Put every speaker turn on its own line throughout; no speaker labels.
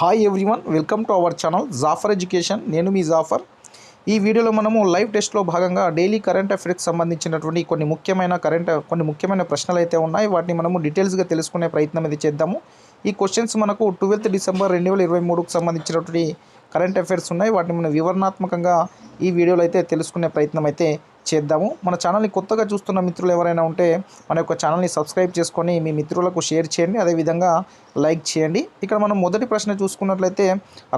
Hi everyone welcome to our channel Jafar education నేను మీ జాఫర్ ఈ వీడియోలో మనము లైవ్ టెస్ట్లో భాగంగా డైలీ కరెంట్ అఫైర్స్కి సంబంధించినటువంటి కొన్ని ముఖ్యమైన కరెంట్ కొన్ని ముఖ్యమైన ప్రశ్నలు అయితే ఉన్నాయి. వాటిని మనము డీటెయిల్స్గా తెలుసుకునే ప్రయత్నం అయితే చేద్దాము. ఈ క్వశ్చన్స్ మనకు ట్వెల్త్ డిసెంబర్ రెండు వేల ఇరవై మూడుకు సంబంధించినటువంటి కరెంట్ అఫైర్స్ ఉన్నాయి. వాటిని మనం వివరణాత్మకంగా ఈ వీడియోలో అయితే తెలుసుకునే ప్రయత్నం అయితే చేద్దాము. మన ఛానల్ని కొత్తగా చూస్తున్న మిత్రులు ఎవరైనా ఉంటే మన యొక్క ఛానల్ని సబ్స్క్రైబ్ చేసుకొని మీ మిత్రులకు షేర్ చేయండి. అదేవిధంగా లైక్ చేయండి. ఇక్కడ మనం మొదటి ప్రశ్న చూసుకున్నట్లయితే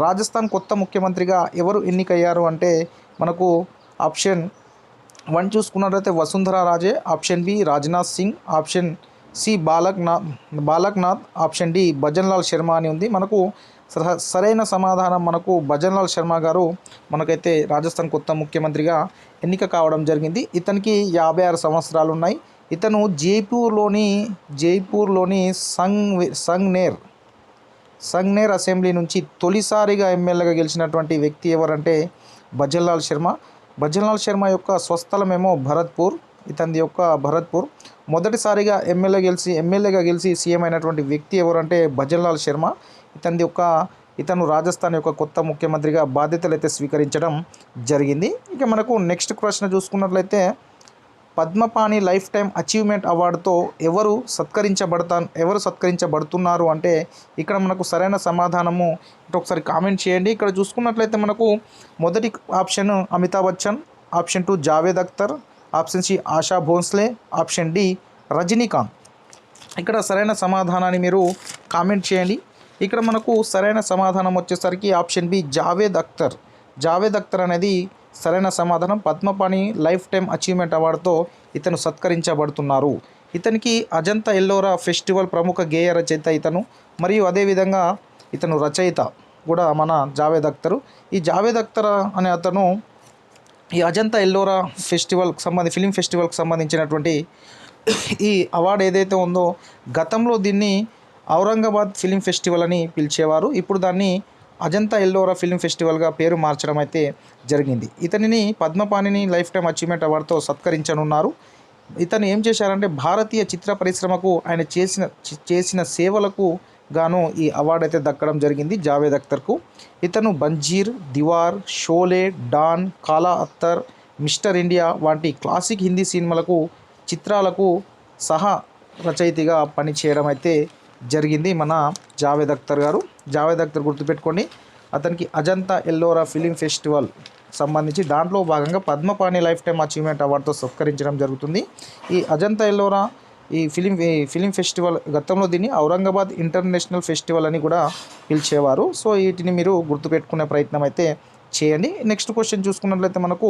రాజస్థాన్ కొత్త ముఖ్యమంత్రిగా ఎవరు ఎన్నికయ్యారు అంటే మనకు ఆప్షన్ వన్ చూసుకున్నట్లయితే Vasundhara Raje option B Rajnath Singh option C Balaknath Balaknath option D Bhajanlal Sharma అని ఉంది. మనకు సరైన సమాధానం మనకు భజన్లాల్ శర్మ గారు మనకైతే రాజస్థాన్ కొత్త ముఖ్యమంత్రిగా ఎన్నిక కావడం జరిగింది. ఇతనికి యాభై ఆరు సంవత్సరాలు ఉన్నాయి ఇతను జైపూర్లోని జైపూర్లోని సంగ్ సంగ్నేర్ సంగ్నేర్ అసెంబ్లీ నుంచి తొలిసారిగా ఎమ్మెల్యేగా గెలిచినటువంటి వ్యక్తి ఎవరంటే భజన్లాల్ శర్మ. భజన్లాల్ శర్మ యొక్క స్వస్థలమేమో భరత్పూర్ ఇతని యొక్క భరత్పూర్. మొదటిసారిగా ఎమ్మెల్యే గెలిచి ఎమ్మెల్యేగా గెలిచి సీఎం అయినటువంటి వ్యక్తి ఎవరంటే భజన్లాల్ శర్మ. ఇతని యొక్క ఇతను రాజస్థాన్ యొక్క కొత్త ముఖ్యమంత్రిగా బాధ్యతలు అయితే స్వీకరించడం జరిగింది. ఇక మనకు నెక్స్ట్ ప్రశ్న చూసుకున్నట్లయితే పద్మపాణి లైఫ్ టైం అచీవ్మెంట్ అవార్డుతో ఎవరు సత్కరించబడతా ఎవరు సత్కరించబడుతున్నారు అంటే ఇక్కడ మనకు సరైన సమాధానము ఇటు ఒకసారి కామెంట్ చేయండి. ఇక్కడ చూసుకున్నట్లయితే మనకు మొదటి option Amitabh Bachchan option two Javed Akhtar option C Asha Bhosle option D Rajinikanth. ఇక్కడ సరైన సమాధానాన్ని మీరు కామెంట్ చేయండి. ఇక్కడ మనకు సరైన సమాధానం వచ్చేసరికి ఆప్షన్ బి జావేద్ అఖ్తర్. జావేద్ అఖ్తర్ అనేది సరైన సమాధానం. పద్మపాణి లైఫ్ టైం అచీవ్మెంట్ అవార్డుతో ఇతను సత్కరించబడుతున్నారు. ఇతనికి అజంతా ఎల్లోరా ఫెస్టివల్ ప్రముఖ గేయ రచయిత ఇతను. మరియు అదేవిధంగా ఇతను రచయిత కూడా మన జావేద్ అఖ్తర్. ఈ జావేద్ అఖ్తర్ అనే అతను ఈ అజంతా ఎల్లోరా ఫెస్టివల్కి సంబంధించి ఫిలిం ఫెస్టివల్కి సంబంధించినటువంటి ఈ అవార్డు ఏదైతే ఉందో గతంలో దీన్ని ఔరంగాబాద్ ఫిలిం ఫెస్టివల్ అని పిలిచేవారు. ఇప్పుడు దాన్ని అజంతా ఎల్లోరా ఫిలిం ఫెస్టివల్గా పేరు మార్చడం అయితే జరిగింది. ఇతనిని పద్మపాణిని లైఫ్ టైం అచీవ్మెంట్ అవార్డుతో సత్కరించనున్నారు. ఇతను ఏం చేశారంటే భారతీయ చిత్ర పరిశ్రమకు ఆయన చేసిన చేసిన సేవలకు గాను ఈ అవార్డు అయితే దక్కడం జరిగింది జావేద్ అఖ్తర్కు ఇతను Benazir devour Sholay Don Kaala అత్తర్ Mister India వంటి క్లాసిక్ హిందీ సినిమాలకు చిత్రాలకు సహా రచయితగా పనిచేయడం అయితే జరిగింది మన జావేద్ అఖ్తర్ గారు. జావేద్ అఖ్తర్ గుర్తుపెట్టుకోండి అతనికి అజంతా ఎల్లోరా ఫిలిం ఫెస్టివల్ సంబంధించి దాంట్లో భాగంగా పద్మపాణి లైఫ్ టైం అచీవ్మెంట్ అవార్డుతో సత్కరించడం జరుగుతుంది. ఈ అజంతా ఎల్లోరా ఈ ఫిలిం ఈ ఫిలిం ఫెస్టివల్ గతంలో దీన్ని ఔరంగాబాద్ ఇంటర్నేషనల్ ఫెస్టివల్ అని కూడా పిలిచేవారు. సో వీటిని మీరు గుర్తుపెట్టుకునే ప్రయత్నం అయితే చేయండి. నెక్స్ట్ క్వశ్చన్ చూసుకున్నట్లయితే మనకు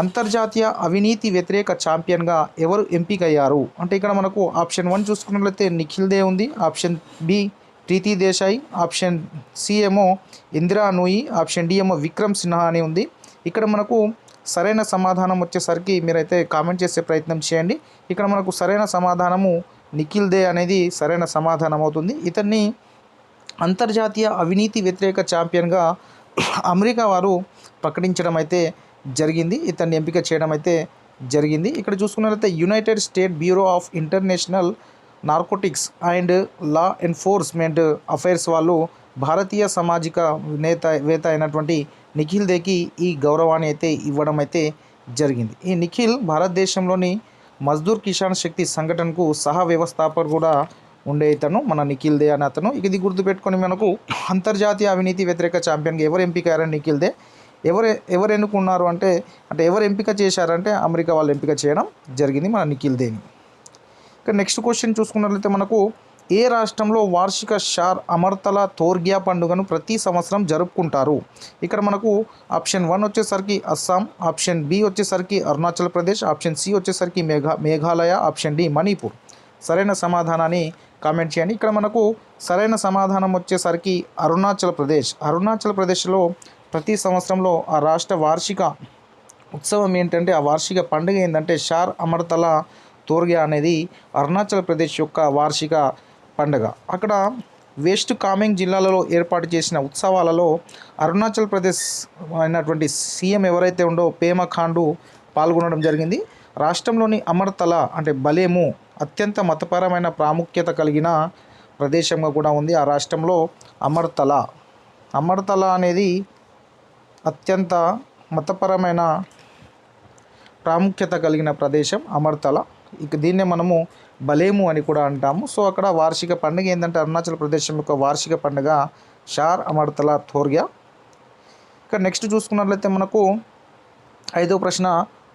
అంతర్జాతీయ అవినీతి వ్యతిరేక ఛాంపియన్గా ఎవరు ఎంపికయ్యారు? అంటే ఇక్కడ మనకు ఆప్షన్ వన్ చూసుకున్నట్లయితే నిఖిల్ దే ఉంది option B Preeti Desai option C ఏమో ఇందిరా నూయి ఆప్షన్ డి ఏమో విక్రమ్ సిన్హా అని ఉంది. ఇక్కడ మనకు సరైన సమాధానం వచ్చేసరికి మీరైతే కామెంట్ చేసే ప్రయత్నం చేయండి. ఇక్కడ మనకు సరైన సమాధానము నిఖిల్ దే అనేది సరైన సమాధానం అవుతుంది. ఇతన్ని అంతర్జాతీయ అవినీతి వ్యతిరేక ఛాంపియన్గా అమెరికా వారు ప్రకటించడం అయితే జరిగింది. ఇతన్ని ఎంపిక చేయడం అయితే జరిగింది. ఇక్కడ చూసుకున్నట్లయితే United State Bureau of International Narcotics and Law Enforcement Affairs వాళ్ళు భారతీయ సామాజిక నేత వేత అయినటువంటి నిఖిల్ దేకి ఈ గౌరవాన్ని అయితే ఇవ్వడం అయితే జరిగింది. ఈ నిఖిల్ భారతదేశంలోని మజ్దూర్ కిసాన్ శక్తి సంఘటనకు సహ వ్యవస్థాపకుడు కూడా ఉండే ఇతను మన నిఖిల్ దే అనే అతను. ఇది గుర్తుపెట్టుకొని మనకు అంతర్జాతీయ అవినీతి వ్యతిరేక ఛాంపియన్గా ఎవరు ఎంపిక అయ్యారని నిఖిల్ దే? ఎవరు ఎవరు ఎన్నుకున్నారు అంటే అంటే ఎవరు ఎంపిక చేశారంటే అమెరికా వాళ్ళు ఎంపిక చేయడం జరిగింది మన నిఖిల్ దేని ఇక నెక్స్ట్ క్వశ్చన్ చూసుకున్నట్లయితే మనకు ఏ రాష్ట్రంలో వార్షిక షార్ అమర్తల తోర్గ్యా పండుగను ప్రతి సంవత్సరం జరుపుకుంటారు? ఇక్కడ మనకు ఆప్షన్ వన్ వచ్చేసరికి అస్సాం ఆప్షన్ బి వచ్చేసరికి అరుణాచల్ ప్రదేశ్ ఆప్షన్ సి వచ్చేసరికి మేఘా మేఘాలయ ఆప్షన్ డి మణిపూర్. సరైన సమాధానాన్ని కామెంట్ చేయండి. ఇక్కడ మనకు సరైన సమాధానం వచ్చేసరికి అరుణాచల్ ప్రదేశ్. అరుణాచల్ ప్రదేశ్లో ప్రతి సంవత్సరంలో ఆ రాష్ట్ర వార్షిక ఉత్సవం ఏంటంటే ఆ వార్షిక పండుగ ఏంటంటే షార్ అమర్తల తోర్గా అనేది అరుణాచల్ ప్రదేశ్ యొక్క వార్షిక పండుగ. అక్కడ వెస్ట్ కామెంగ్ జిల్లాలలో ఏర్పాటు చేసిన ఉత్సవాలలో అరుణాచల్ ప్రదేశ్ అయినటువంటి సీఎం ఎవరైతే ఉండో పేమ ఖాండు పాల్గొనడం జరిగింది. రాష్ట్రంలోని అమర్తల అంటే బలేము అత్యంత మతపరమైన ప్రాముఖ్యత కలిగిన ప్రదేశంగా కూడా ఉంది ఆ రాష్ట్రంలో అమర్తల. అమర్తల అనేది అత్యంత మతపరమైన ప్రాముఖ్యత కలిగిన ప్రదేశం అమర్తల. ఇక దీన్నే మనము బలేము అని కూడా అంటాము. సో అక్కడ వార్షిక పండుగ ఏంటంటే అరుణాచల్ ప్రదేశం యొక్క వార్షిక పండుగ షార్ అమర్తల థోర్గ్యా ఇక నెక్స్ట్ చూసుకున్నట్లయితే మనకు ఐదో ప్రశ్న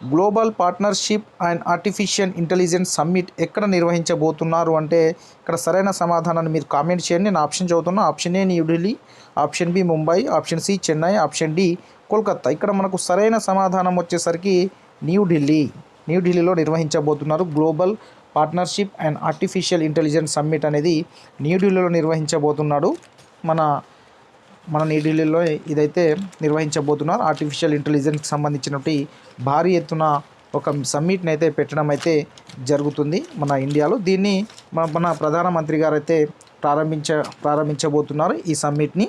global partnership and artificial intelligence summit ఎక్కడ నిర్వహించబోతున్నారు అంటే ఇక్కడ సరైన సమాధానాన్ని మీరు కామెంట్ చేయండి. నేను ఆప్షన్ చదువుతున్నా. Option A New Delhi option B Mumbai option C Chennai option D Kolkata. ఇక్కడ మనకు సరైన సమాధానం వచ్చేసరికి న్యూఢిల్లీ న్యూఢిల్లీలో నిర్వహించబోతున్నారు global partnership and artificial intelligence summit అనేది న్యూఢిల్లీలో నిర్వహించబోతున్నాడు. మన మన న్యూఢిల్లీలో ఇదైతే నిర్వహించబోతున్నారు. ఆర్టిఫిషియల్ ఇంటెలిజెన్స్కి సంబంధించినటువంటి భారీ ఎత్తున ఒక సమ్మిట్ని అయితే పెట్టడం అయితే జరుగుతుంది మన ఇండియాలో. దీన్ని మన మన ప్రధానమంత్రి గారు అయితే ప్రారంభించ ప్రారంభించబోతున్నారు ఈ సమ్మిట్ని.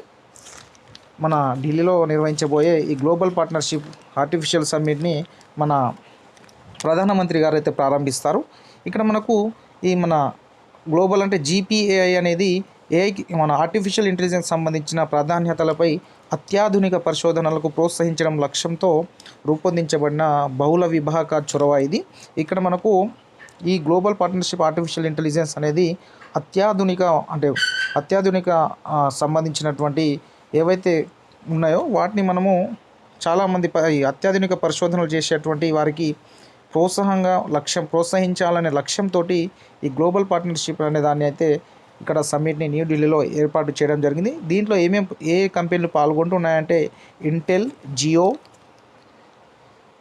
మన ఢిల్లీలో నిర్వహించబోయే ఈ గ్లోబల్ పార్ట్నర్షిప్ ఆర్టిఫిషియల్ సమ్మిట్ని మన ప్రధానమంత్రి గారు అయితే ప్రారంభిస్తారు. ఇక్కడ మనకు ఈ మన గ్లోబల్ అంటే జీపీఏఐ అనేది ఏఐకి మన ఆర్టిఫిషియల్ ఇంటెలిజెన్స్ సంబంధించిన ప్రాధాన్యతలపై అత్యాధునిక పరిశోధనలకు ప్రోత్సహించడం లక్ష్యంతో రూపొందించబడిన బహుళ విభాగ చొరవ ఇది. ఇక్కడ మనకు ఈ గ్లోబల్ పార్ట్నర్షిప్ ఆర్టిఫిషియల్ ఇంటెలిజెన్స్ అనేది అత్యాధునిక అంటే అత్యాధునిక సంబంధించినటువంటి ఏవైతే ఉన్నాయో వాటిని మనము చాలామంది ప- అత్యాధునిక పరిశోధనలు చేసేటువంటి వారికి ప్రోత్సాహంగా లక్ష్యం ప్రోత్సహించాలనే లక్ష్యంతో ఈ గ్లోబల్ పార్ట్నర్షిప్ అనే దాన్ని అయితే ఇక్కడ సమ్మిట్ని న్యూఢిల్లీలో ఏర్పాటు చేయడం జరిగింది. దీంట్లో ఏమేం ఏ కంపెనీలు పాల్గొంటున్నాయంటే ఇంటెల్ జియో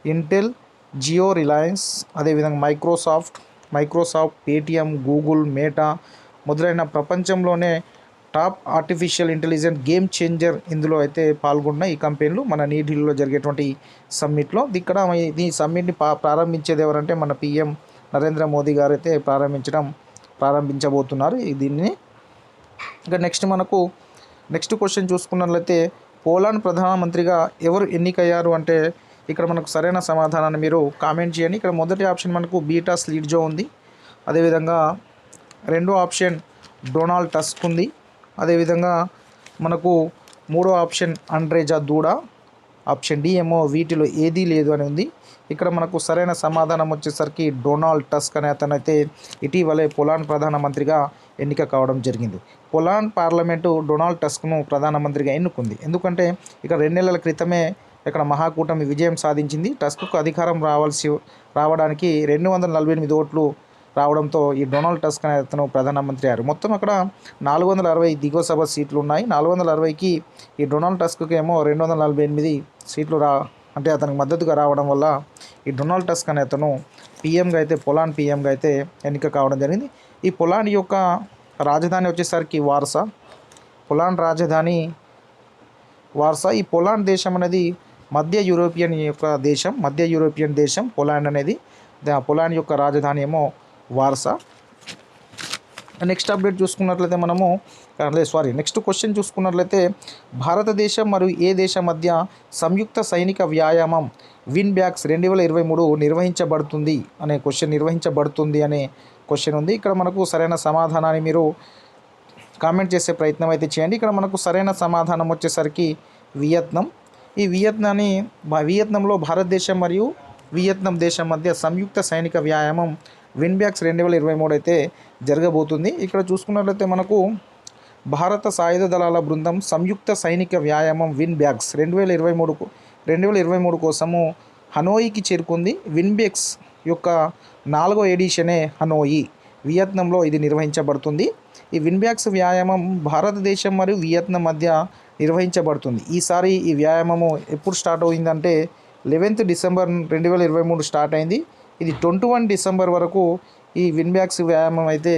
ఇంటెల్ జియో రిలయన్స్ అదేవిధంగా Microsoft Microsoft Paytm Google Meta మొదలైన ప్రపంచంలోనే top artificial intelligent game changer ఇందులో అయితే పాల్గొన్న ఈ కంపెనీలు. మన న్యూఢిల్లీలో జరిగేటువంటి సమ్మిట్లో ఇక్కడ ఈ సమ్మిట్ని పా ప్రారంభించేది ఎవరంటే మన పిఎం నరేంద్ర మోదీ గారు అయితే ప్రారంభించడం ప్రారంభించబోతున్నారు దీన్ని. ఇంకా నెక్స్ట్ మనకు నెక్స్ట్ క్వశ్చన్ చూసుకున్నట్లయితే పోలాండ్ ప్రధానమంత్రిగా ఎవరు ఎన్నికయ్యారు అంటే ఇక్కడ మనకు సరైన సమాధానాన్ని మీరు కామెంట్ చేయండి. ఇక్కడ మొదటి ఆప్షన్ మనకు బీటా స్లీడ్జో ఉంది. అదేవిధంగా రెండో ఆప్షన్ డొనాల్డ్ టస్క్ ఉంది. అదేవిధంగా మనకు మూడో option Andrzej Duda option D ఏమో వీటిలో ఏదీ లేదు అని ఉంది. ఇక్కడ మనకు సరైన సమాధానం వచ్చేసరికి డొనాల్డ్ టస్క్ అనే అతనైతే ఇటీవలే పొలాన్ ప్రధానమంత్రిగా ఎన్నిక కావడం జరిగింది. పొలాన్ పార్లమెంటు డొనాల్డ్ టస్క్ను ప్రధానమంత్రిగా ఎన్నుకుంది. ఎందుకంటే ఇక రెండు నెలల క్రితమే ఇక్కడ మహాకూటమి విజయం సాధించింది. టస్క్కు అధికారం రావాల్సి రావడానికి రెండు వందల నలభై ఎనిమిది ఓట్లు రావడంతో ఈ డొనాల్డ్ టస్క్ అనే అతను ప్రధానమంత్రి అయ్యారు. మొత్తం అక్కడ నాలుగు వందల అరవై దిగువ సభ సీట్లు ఉన్నాయి. నాలుగు వందల అరవైకి ఈ డొనాల్డ్ టస్క్కి ఏమో రెండు వందల నలభై ఎనిమిది సీట్లు రా అంటే అతనికి మద్దతుగా రావడం వల్ల ఈ డొనాల్డ్ టస్క్ అనే అతను పీఎంగా అయితే పొలాండ్ పీఎంగా అయితే ఎన్నిక కావడం జరిగింది. ఈ పొలాండ్ యొక్క రాజధాని వచ్చేసరికి వార్సా. పొలాండ్ రాజధాని వార్సా. ఈ పొలాండ్ దేశం అనేది మధ్య యూరోపియన్ యొక్క దేశం మధ్య యూరోపియన్ దేశం పొలాండ్ అనేది దా- పొలాండ్ యొక్క రాజధాని ఏమో వార్సా. నెక్స్ట్ అప్డేట్ చూసుకున్నట్లయితే మనము లేదు సారీ నెక్స్ట్ క్వశ్చన్ చూసుకున్నట్లయితే భారతదేశం మరియు ఏ దేశం మధ్య సంయుక్త సైనిక వ్యాయామం విన్ బ్యాక్స్ రెండు వేల ఇరవై మూడు నిర్వహించబడుతుంది అనే క్వశ్చన్ నిర్వహించబడుతుంది అనే క్వశ్చన్ ఉంది. ఇక్కడ మనకు సరైన సమాధానాన్ని మీరు కామెంట్ చేసే ప్రయత్నం అయితే చేయండి. ఇక్కడ మనకు సరైన సమాధానం వచ్చేసరికి వియత్నం. ఈ వియత్నాన్ని వియత్నంలో భారతదేశం మరియు వియత్నాం దేశం మధ్య సంయుక్త సైనిక వ్యాయామం విన్ బ్యాక్స్ రెండు వేల ఇరవై మూడు అయితే జరగబోతుంది. ఇక్కడ చూసుకున్నట్లయితే మనకు భారత సాయుధ దళాల బృందం సంయుక్త సైనిక వ్యాయామం విన్ బ్యాగ్స్ రెండు వేల ఇరవై మూడుకు రెండు వేల ఇరవై మూడు కోసము హనోయికి చేరుకుంది. విన్బెక్స్ యొక్క నాలుగో ఎడిషనే హనోయి. వియత్నంలో ఇది నిర్వహించబడుతుంది. ఈ విన్బ్యాక్స్ వ్యాయామం భారతదేశం మరియు వియత్నాం మధ్య నిర్వహించబడుతుంది. ఈసారి ఈ వ్యాయామము ఎప్పుడు స్టార్ట్ అయిందంటే లెవెన్త్ డిసెంబర్ రెండు వేల ఇరవై మూడు స్టార్ట్ అయింది. ఇది ట్వంటీ వన్ డిసెంబర్ వరకు ఈ విన్బ్యాక్స్ వ్యాయామం అయితే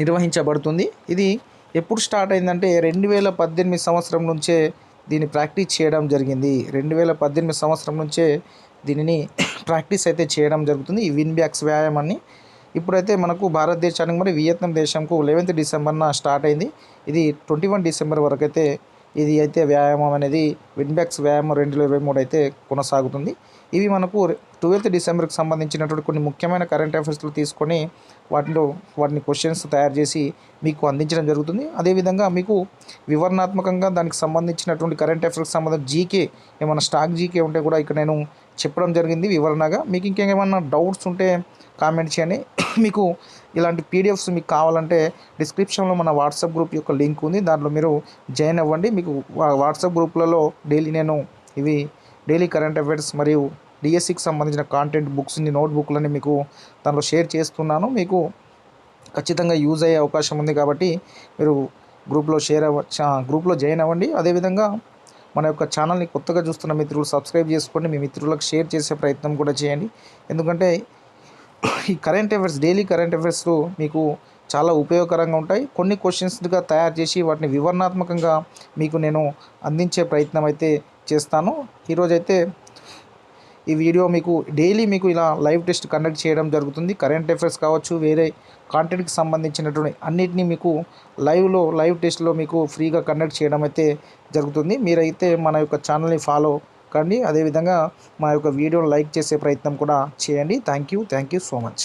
నిర్వహించబడుతుంది. ఇది ఎప్పుడు స్టార్ట్ అయిందంటే రెండు వేల పద్దెనిమిది సంవత్సరం నుంచే దీన్ని ప్రాక్టీస్ చేయడం జరిగింది. రెండు వేల పద్దెనిమిది సంవత్సరం నుంచే దీనిని ప్రాక్టీస్ అయితే చేయడం జరుగుతుంది ఈ విన్బ్యాక్స్ వ్యాయామాన్ని. ఇప్పుడైతే మనకు భారతదేశానికి మరి వియత్నాం దేశంకు లెవెన్త్ డిసెంబర్న స్టార్ట్ అయింది. ఇది ట్వంటీ వన్ డిసెంబర్ వరకు అయితే ఇది అయితే వ్యాయామం అనేది విన్బ్యాక్స్ వ్యాయామం రెండు వేల ఇరవై మూడు అయితే కొనసాగుతుంది. ఇవి మనకు ట్వెల్త్ డిసెంబర్కి సంబంధించినటువంటి కొన్ని ముఖ్యమైన కరెంట్ అఫైర్స్లు తీసుకొని వాటిలో వాటిని క్వశ్చన్స్ తయారు చేసి మీకు అందించడం జరుగుతుంది. అదేవిధంగా మీకు వివరణాత్మకంగా దానికి సంబంధించినటువంటి కరెంట్ అఫైర్స్కి సంబంధించి జీకే ఏమైనా స్టాక్ జీకే ఉంటే కూడా ఇక్కడ నేను చెప్పడం జరిగింది వివరణగా. మీకు ఇంకేమైనా డౌట్స్ ఉంటే కామెంట్ చేయండి. మీకు ఇలాంటి పీడిఎఫ్స్ మీకు కావాలంటే డిస్క్రిప్షన్లో మన వాట్సాప్ గ్రూప్ యొక్క లింక్ ఉంది. దాంట్లో మీరు జాయిన్ అవ్వండి. మీకు వాట్సాప్ గ్రూప్లలో డైలీ నేను ఇవి డైలీ కరెంట్ అఫైర్స్ మరియు డిఎస్సికి సంబంధించిన కాంటెంట్ బుక్స్ని నోట్బుక్లని మీకు దానిలో షేర్ చేస్తున్నాను. మీకు ఖచ్చితంగా యూజ్ అయ్యే అవకాశం ఉంది కాబట్టి మీరు గ్రూప్లో షేర్ అవ్వ గ్రూప్లో జాయిన్ అవ్వండి. అదేవిధంగా మన యొక్క ఛానల్ని కొత్తగా చూస్తున్న మిత్రులు సబ్స్క్రైబ్ చేసుకోండి. మీ మిత్రులకు షేర్ చేసే ప్రయత్నం కూడా చేయండి. ఎందుకంటే ఈ current affairs daily current affairs మీకు చాలా ఉపయోగకరంగా ఉంటాయి. కొన్ని క్వశ్చన్స్గా తయారు చేసి వాటిని వివరణాత్మకంగా మీకు నేను అందించే ప్రయత్నం అయితే చేస్తాను. ఈరోజైతే ఈ వీడియో మీకు డైలీ మీకు ఇలా లైవ్ టెస్ట్ కండక్ట్ చేయడం జరుగుతుంది. కరెంట్ అఫైర్స్ కావచ్చు వేరే కాంటెంట్కి సంబంధించినటువంటి అన్నిటినీ మీకు లైవ్లో లైవ్ టెస్ట్లో మీకు ఫ్రీగా కండక్ట్ చేయడం అయితే జరుగుతుంది. మీరైతే మన యొక్క ఛానల్ని ఫాలో కండి. అదేవిధంగా మా యొక్క వీడియోని లైక్ చేసే ప్రయత్నం కూడా చేయండి. Thank you. Thank you so much.